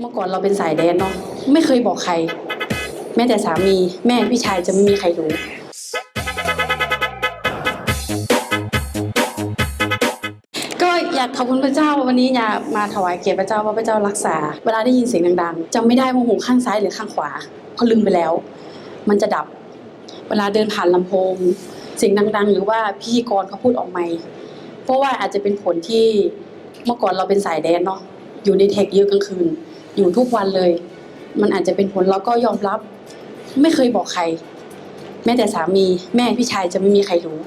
เมื่อก่อนเราเป็นสายแดนเนาะไม่เคยบอกใคร แม้แต่สามีแม่พี่ชายจะไม่มีใครรู้ก็อยากขอบคุณพระเจ้าวันนี้อยากมาถวายเกียรติพระเจ้าว่าพระเจ้ารักษา เวลาได้ยินเสียงดังๆจำไม่ได้ว่าหูข้างซ้ายหรือข้างขวาเพราะลืมไปแล้ว มันจะดับ เวลาเดินผ่านลำโพงเสียงดัง ๆ หรือว่าพิธีกรเขาพูดออกไม่เพราะว่าอาจจะเป็นผลที่เมื่อก่อนเราเป็นสายแดนเนาะอยู่ในเทคเยอะกลางคืน อยู่ทุกวันเลย มันอาจจะเป็นผลเราก็ยอมรับ ไม่เคยบอกใคร แม้แต่สามีแม่พี่ชายจะไม่มีใครรู้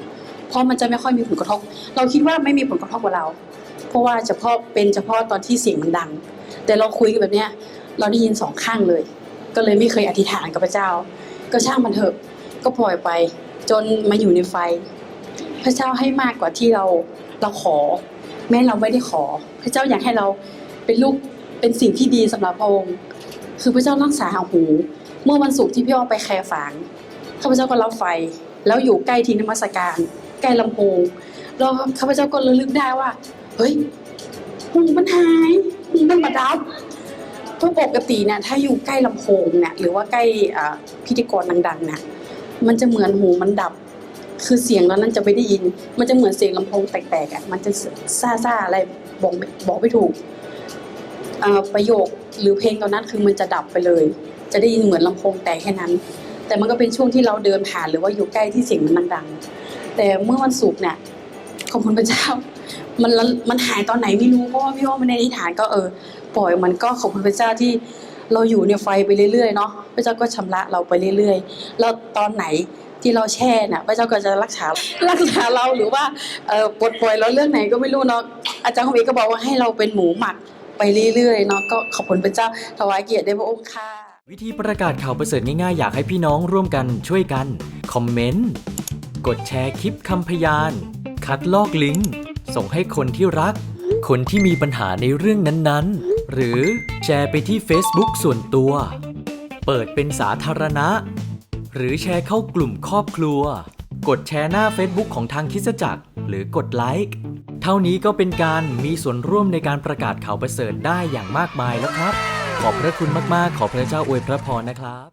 เพราะมันจะไม่ค่อยมีผลกระทบ เราคิดว่าไม่มีผลกระทบกับเรา เพราะว่าเฉพาะเป็นเฉพาะตอนที่เสียงมันดัง แต่เราคุยกันแบบเนี้ย เราได้ยินสองข้างเลย ก็เลยไม่เคยอธิษฐานกับพระเจ้า ก็ช่างมันเถอะ ก็ปล่อยไป จนมาอยู่ในไฟ พระเจ้าให้มากกว่าที่เราเราขอ แม้เราไม่ได้ขอ พระเจ้าอยากให้เราเป็นลูก เป็นสิ่งที่ดีสำหรับพระองค์ คือพระเจ้ารักษาหาหู เมื่อวันศุกร์ที่พี่อ้อไปแคร์ฝางข้าพเจ้าก็รับไฟ แล้วอยู่ใกล้ที่นมัสการ ใกล้ลำโพงแล้วข้าพเจ้าก็ระลึกได้ว่า เฮ้ยหูมันหายหูมันมาดับเพราะปกติเนี่ยถ้าอยู่ใกล้ลำโพงเนี่ยหรือว่าใกล้พิธีกรดังๆเนี่ยมันจะเหมือนหูมันดับ คือเสียงแล้วนั้นจะไม่ได้ยิน มันจะเหมือนเสียงลำโพงแตกๆอะมันจะซ่าๆอะไรบอกบอกไม่ถูก ประโยคหรือเพลงตอนนั้นคือมันจะดับไปเลย จะได้ยินเหมือนลำโพงแตกแค่นั้น แต่มันก็เป็นช่วงที่เราเดินผ่านหรือว่าอยู่ใกล้ที่เสียงมันดังๆแต่เมื่อวันศุกร์เนี่ยขอบคุณพระเจ้า มันละมันหายตอนไหนไม่รู้เพราะว่าพี่ว่ามันในอธิฐานก็เออปล่อยมันก็ขอบคุณพระเจ้าที่เราอยู่ในไฟไปเรื่อยๆเนาะพระเจ้าก็ชำระเราไปเรื่อยๆ แล้วตอนไหนที่เราแช่น่ะพระเจ้าก็จะรักษารักษาเราหรือว่าปลดปล่อยเราเรื่องไหนก็ไม่รู้เนาะอาจารย์ของเอกก็บอกว่าให้เราเป็นหมูหมัก ไปเรื่อยๆเนาะก็ขอบคุณพระเจ้าถวายเกียรติแด่พระองค์ค่ะวิธีประกาศข่าวประเสริฐง่ายๆ อยากให้พี่น้องร่วมกันช่วยกัน คอมเมนต์ กดแชร์คลิปคำพยาน คัดลอกลิงก์ ส่งให้คนที่รัก คนที่มีปัญหาในเรื่องนั้นๆ หรือแชร์ไปที่ Facebook ส่วนตัว เปิดเป็นสาธารณะ หรือแชร์เข้ากลุ่มครอบครัว กดแชร์หน้า Facebook ของทางคิสจักร หรือกดไลค์ เท่านี้ก็เป็นการมีส่วนร่วมในการประกาศข่าวประเสริฐได้อย่างมากมายแล้วครับ ขอบพระคุณมากๆ ขอพระเจ้าอวยพระพรนะครับ